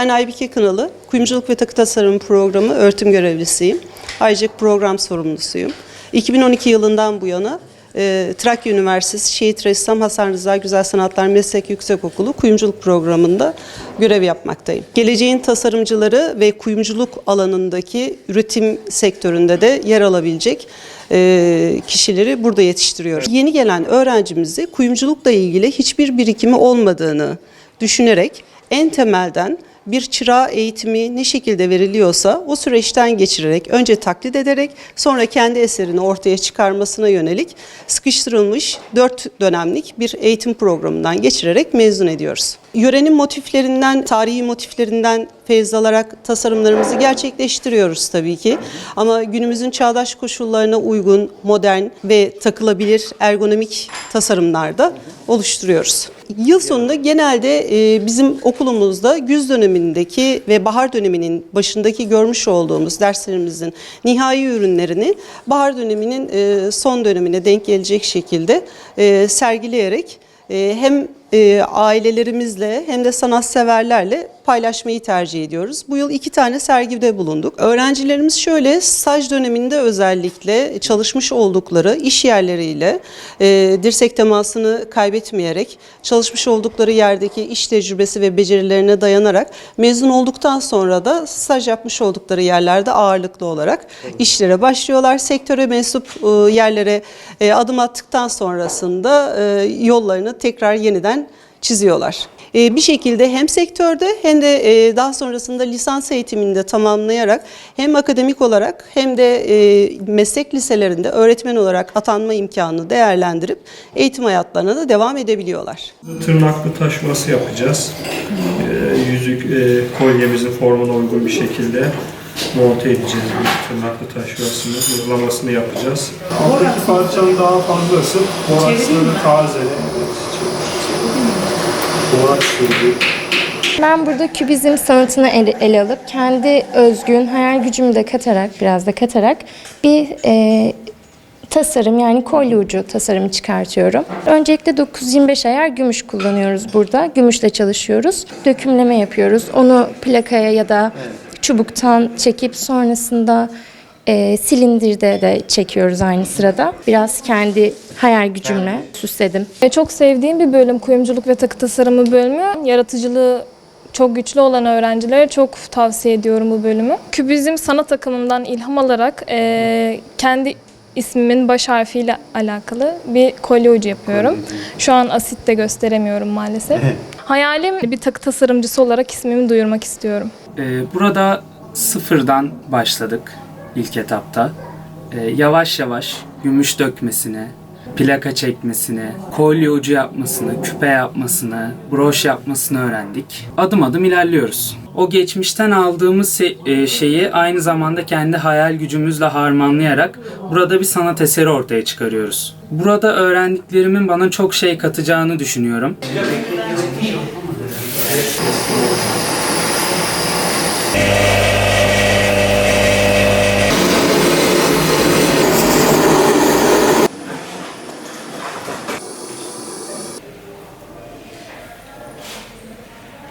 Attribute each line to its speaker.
Speaker 1: Ben Aybike Kınalı, Kuyumculuk ve Takı Tasarım Programı öğretim görevlisiyim. Ayrıca program sorumlusuyum. 2012 yılından bu yana e, Trakya Üniversitesi Şehit Ressam Hasan Rıza Güzel Sanatlar Meslek Yüksekokulu kuyumculuk programında görev yapmaktayım. Geleceğin tasarımcıları ve kuyumculuk alanındaki üretim sektöründe de yer alabilecek e, kişileri burada yetiştiriyoruz. Yeni gelen öğrencimizi kuyumculukla ilgili hiçbir birikimi olmadığını düşünerek en temelden bir çırağı eğitimi ne şekilde veriliyorsa o süreçten geçirerek önce taklit ederek sonra kendi eserini ortaya çıkarmasına yönelik sıkıştırılmış 4 dönemlik bir eğitim programından geçirerek mezun ediyoruz. Yörenin motiflerinden, tarihi motiflerinden feyz alarak tasarımlarımızı gerçekleştiriyoruz tabii ki. Ama günümüzün çağdaş koşullarına uygun, modern ve takılabilir ergonomik tasarımlarda oluşturuyoruz. Yıl sonunda genelde e, bizim okulumuzda güz dönemindeki ve bahar döneminin başındaki görmüş olduğumuz derslerimizin nihai ürünlerini bahar döneminin e, son dönemine denk gelecek şekilde e, sergileyerek e, hem e, ailelerimizle hem de sanatseverlerle paylaşmayı tercih ediyoruz. Bu yıl iki tane sergide bulunduk. Öğrencilerimiz şöyle staj döneminde özellikle çalışmış oldukları iş yerleriyle e, dirsek temasını kaybetmeyerek çalışmış oldukları yerdeki iş tecrübesi ve becerilerine dayanarak mezun olduktan sonra da staj yapmış oldukları yerlerde ağırlıklı olarak işlere başlıyorlar. Sektöre mensup e, yerlere e, adım attıktan sonrasında e, yollarını tekrar yeniden çiziyorlar. E, Bir şekilde hem sektörde hem de e, daha sonrasında lisans eğitimini de tamamlayarak hem akademik olarak hem de e, meslek liselerinde öğretmen olarak atanma imkanını değerlendirip eğitim hayatlarına da devam edebiliyorlar.
Speaker 2: Tırnaklı taş yuvası yapacağız. Yüzük kolyemizin formuna uygun bir şekilde monte edeceğiz bu tırnaklı taş yuvasını, uygulamasını yapacağız. Alttaki parçanın daha fazlası boraksları tazele. Sürdü.
Speaker 3: Ben burada kübizm sanatını ele, ele alıp kendi özgün hayal gücümü de katarak biraz da katarak bir e, tasarım yani kolye ucu tasarımı çıkartıyorum. Öncelikle 925 ayar gümüş kullanıyoruz burada. Gümüşle çalışıyoruz. Dökümleme yapıyoruz. Onu plakaya ya da çubuktan çekip sonrasında e, silindirde de çekiyoruz aynı sırada. Biraz kendi hayal gücümle süsledim.
Speaker 4: E, Çok sevdiğim bir bölüm kuyumculuk ve takı tasarımı bölümü. Yaratıcılığı çok güçlü olan öğrencilere çok tavsiye ediyorum bu bölümü. Kübizm sanat akımından ilham alarak e, kendi ismimin baş harfiyle alakalı bir kolye ucu yapıyorum. Şu an asitte gösteremiyorum maalesef. Hayalim bir takı tasarımcısı olarak ismimi duyurmak istiyorum.
Speaker 5: Ee, burada sıfırdan başladık ilk etapta. Ee, yavaş yavaş gümüş dökmesine, plaka çekmesine, kolye ucu yapmasını, küpe yapmasını, broş yapmasını öğrendik. Adım adım ilerliyoruz. O geçmişten aldığımız e, şeyi aynı zamanda kendi hayal gücümüzle harmanlayarak burada bir sanat eseri ortaya çıkarıyoruz. Burada öğrendiklerimin bana çok şey katacağını düşünüyorum.